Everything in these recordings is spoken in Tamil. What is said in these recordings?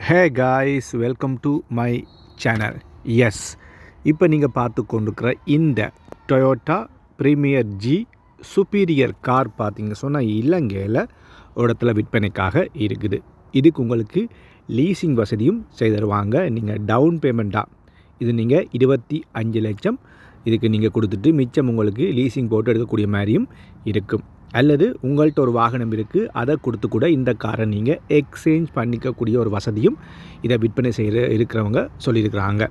Hey guys welcome to my channel yes இப்போ நீங்கள் பார்த்து கொண்டிருக்கிற இந்த Toyota Premier G superior car பார்த்தீங்க சொன்னால் இலங்கையில் இடத்துல விற்பனைக்காக இருக்குது. இதுக்கு உங்களுக்கு லீசிங் வசதியும் செய்து தருவாங்க. நீங்கள் டவுன் பேமெண்ட்டாக இது நீங்கள் இருபத்தி அஞ்சு லட்சம். இதுக்கு நீங்கள் கொடுத்துட்டு மிச்சம் உங்களுக்கு லீசிங் போட்டு எடுக்கக்கூடிய மாதிரியும் இருக்கும். அல்லது உங்கள்கிட்ட ஒரு வாகனம் இருக்குது அதை கொடுத்து கூட இந்த காரை நீங்கள் எக்ஸ்சேஞ்ச் பண்ணிக்கக்கூடிய ஒரு வசதியும் இதை விற்பனை செய்கிற இருக்கிறவங்க சொல்லியிருக்கிறாங்க.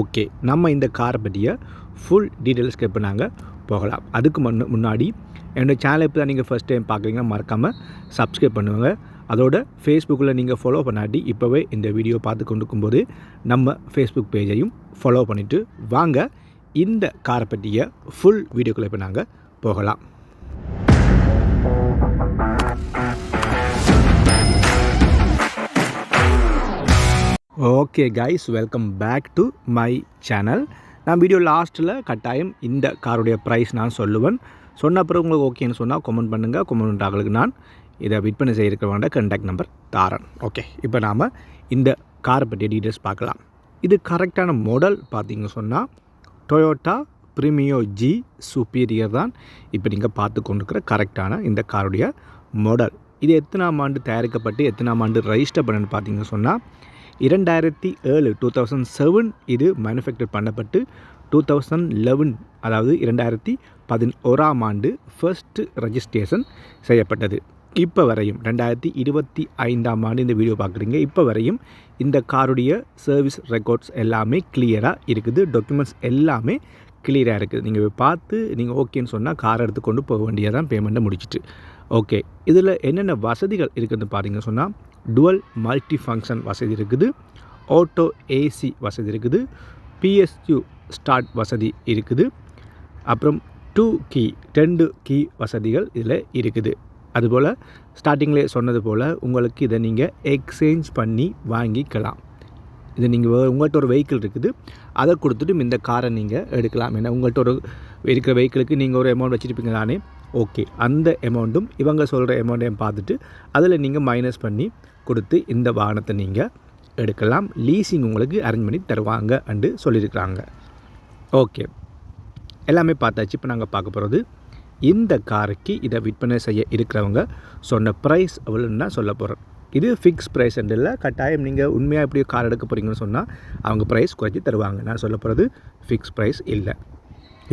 ஓகே நம்ம இந்த காரை பற்றிய ஃபுல் டீட்டெயில்ஸ் கேட்ப நாங்கள் போகலாம். அதுக்கு முன் முன்னாடி என்னோடய சேனலை இப்போ தான் நீங்கள் ஃபஸ்ட் டைம் பார்க்குறீங்கன்னா மறக்காமல் சப்ஸ்கிரைப் பண்ணுவாங்க அதோட ஃபேஸ்புக்கில் நீங்கள் ஃபாலோ பண்ணாட்டி இப்போவே இந்த வீடியோ பார்த்து கொண்டிருக்கும்போது நம்ம ஃபேஸ்புக் பேஜையும் ஃபாலோ பண்ணிவிட்டு வாங்க. இந்த காரை பற்றிய ஃபுல் வீடியோக்குள்ளே இப்போ நாங்கள் போகலாம். Okay guys welcome back to my channel நான் வீடியோ லாஸ்ட்டில் கட்டாயம் இந்த காருடைய ப்ரைஸ் நான் சொல்லுவேன். சொன்ன அப்புறம் உங்களுக்கு ஓகேன்னு சொன்னால் கமெண்ட் பண்ணுங்கள் கமெண்ட் ஆகலுக்கு நான் இதை விற்பனை செய்திருக்க வேண்ட கண்டாக்ட் நம்பர் தாரன். ஓகே இப்போ நாம் இந்த காரை பற்றிய டீட்டெயில்ஸ் பார்க்கலாம். இது கரெக்டான மாடல் பார்த்தீங்க சொன்னால் டொயோட்டா ப்ரீமியோ ஜி சூப்பீரியர் தான் இப்போ நீங்கள் பார்த்து கொண்டிருக்கிற கரெக்டான இந்த காருடைய மாடல் இது எத்தனாம் ஆண்டு தயாரிக்கப்பட்டு எத்தனாம் ஆண்டு ரெஜிஸ்டர் பண்ணுன்னு பார்த்தீங்க சொன்னால் இரண்டாயிரத்தி ஏழு டூ தௌசண்ட் செவன் இது மேனுஃபேக்சர் பண்ணப்பட்டு டூ தௌசண்ட் லெவன் அதாவது இரண்டாயிரத்தி பதினோராம் ஆண்டு ஃபர்ஸ்ட் ரெஜிஸ்ட்ரேஷன் செய்யப்பட்டது. இப்போ வரையும் ரெண்டாயிரத்தி இருபத்தி ஐந்தாம் ஆண்டு இந்த வீடியோ பார்க்குறீங்க. இப்போ வரையும் இந்த காருடைய சர்வீஸ் ரெக்கார்ட்ஸ் எல்லாமே கிளியராக இருக்குது. டாக்குமெண்ட்ஸ் எல்லாமே கிளியராக இருக்குது. நீங்கள் பார்த்து நீங்கள் ஓகேன்னு சொன்னால் கார் எடுத்து கொண்டு போக வேண்டியதான் பேமெண்ட்டை முடிச்சிட்டு. ஓகே இதில் என்னென்ன வசதிகள் இருக்குதுன்னு பார்த்தீங்க சொன்னால் டுவல் மல்டி ஃபங்க்ஷன் வசதி இருக்குது ஆட்டோ ஏசி வசதி இருக்குது பிஎஸ்யூ ஸ்டார்ட் வசதி இருக்குது அப்புறம் டூ கீ ரெண்டு கீ வசதிகள் இதில் இருக்குது. அதுபோல் ஸ்டார்டிங்லேயே சொன்னது போல் உங்களுக்கு இதை நீங்கள் எக்ஸ்சேஞ்ச் பண்ணி வாங்கிக்கலாம். இது நீங்கள் உங்கள்கிட்ட ஒரு வெஹிக்கிள் இருக்குது. அதை கொடுத்துட்டு இந்த காரை நீங்கள் எடுக்கலாம். ஏன்னா உங்கள்கிட்ட ஒரு இருக்கிற வெஹிக்கிளுக்கு நீங்கள் ஒரு அமௌண்ட் வச்சுருப்பீங்க தானே ஓகே அந்த அமௌண்ட்டும் இவங்க சொல்கிற அமௌண்ட்டையும் பார்த்துட்டு அதில் நீங்கள் மைனஸ் பண்ணி கொடுத்து இந்த வாகனத்தை நீங்கள் எடுக்கலாம். லீசிங் உங்களுக்கு அரேஞ்ச் பண்ணி தருவாங்க அண்டு சொல்லியிருக்கிறாங்க ஓகே எல்லாமே பார்த்தாச்சு. இப்போ நாங்கள் பார்க்க போகிறது இந்த காருக்கு இதை விற்பனை செய்ய இருக்கிறவங்க சொன்ன ப்ரைஸ் எவ்வளோன்னு சொல்ல போகிறோம் இது ஃபிக்ஸ் ப்ரைஸ் இல்லை. கட்டாயம் நீங்கள் உண்மையாக எப்படி கார் எடுக்க போகிறீங்கன்னு சொன்னால் அவங்க ப்ரைஸ் குறைச்சி தருவாங்க. நான் சொல்ல போகிறது ஃபிக்ஸ் ப்ரைஸ் இல்லை.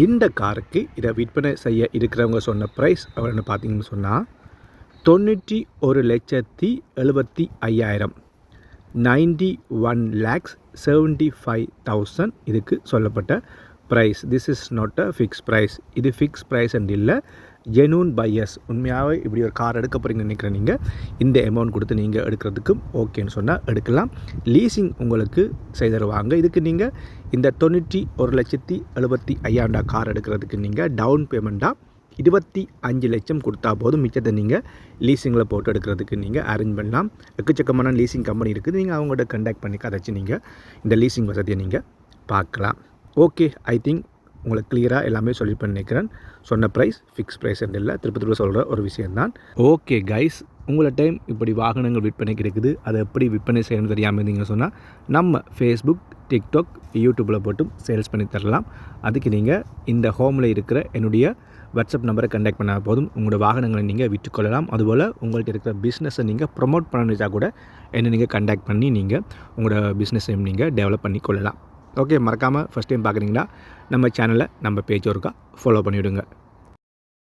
இந்த காருக்கு இதை விற்பனை செய்ய இருக்கிறவங்க சொன்ன ப்ரைஸ் அவர்னு பார்த்தீங்கன்னு சொன்னால் தொண்ணூற்றி ஒரு லட்சத்தி எழுபத்தி ஐயாயிரம். Ninety one lakhs seventy five thousand இதுக்கு சொல்லப்பட்ட price this is not a fix price இது ஃபிக்ஸ் ப்ரைஸ் அண்ட் இல்லை. ஜெனூன் பையர்ஸ் உண்மையாகவே இப்படி ஒரு கார் எடுக்க போகிறீங்கன்னு நினைக்கிற நீங்கள் இந்த அமௌண்ட் கொடுத்து நீங்கள் எடுக்கிறதுக்கும் ஓகேன்னு சொன்னால் எடுக்கலாம். லீசிங் உங்களுக்கு செய்தருவாங்க இதுக்கு நீங்கள் இந்த தொண்ணூற்றி ஒரு லட்சத்தி எழுபத்தி ஐயாண்டா கார் எடுக்கிறதுக்கு நீங்கள் டவுன் பேமெண்ட்டாக இருபத்தி அஞ்சு லட்சம் கொடுத்தா போதும். மிச்சத்தை நீங்கள் லீசிங்கில் போட்டு எடுக்கிறதுக்கு நீங்கள் அரேஞ்ச் பண்ணலாம். எக்கச்சக்கமான லீசிங் கம்பெனி இருக்குது. நீங்கள் அவங்கள்ட்ட கண்டாக்ட் பண்ணி கதைச்சி நீங்கள் இந்த லீசிங் வசதியை நீங்கள் பார்க்கலாம். ஓகே ஐ திங்க் உங்களுக்கு கிளியராக எல்லாமே சொல்லி நினைக்கிறேன் சொன்ன ப்ரைஸ் ஃபிக்ஸ் ப்ரைஸ் இல்லை திருப்பி திருப்பி சொல்கிற ஒரு விஷயந்தான் ஓகே கைஸ் உங்களை டைம் இப்படி வாகனங்கள் விற்பனை கிடைக்குது. அதை எப்படி விற்பனை செய்யணும்னு தெரியாமல் இருந்தீங்கன்னு சொன்னால் நம்ம ஃபேஸ்புக் டிக்டாக் யூடியூப்பில் போட்டும் சேல்ஸ் பண்ணி தரலாம். அதுக்கு நீங்கள் இந்த ஹோமில் இருக்கிற என்னுடைய வாட்ஸ்அப் நம்பரை கண்டக்ட் பண்ணால் போதும். உங்களோட வாகனங்களை நீங்கள் விற்றுக்கொள்ளலாம். அதுபோல் உங்கள்கிட்ட இருக்கிற பிஸ்னஸை நீங்கள் ப்ரொமோட் பண்ண கூட என்னை நீங்கள் கண்டாக்ட் பண்ணி நீங்கள் உங்களோட பிஸ்னஸையும் நீங்கள் டெவலப் பண்ணி கொள்ளலாம். ஓகே மறக்காமல் ஃபஸ்ட் டைம் பார்க்குறீங்களா? நம்ம சேனலை நம்ம பேஜ் ஒருக்கா ஃபாலோ பண்ணிவிடுங்க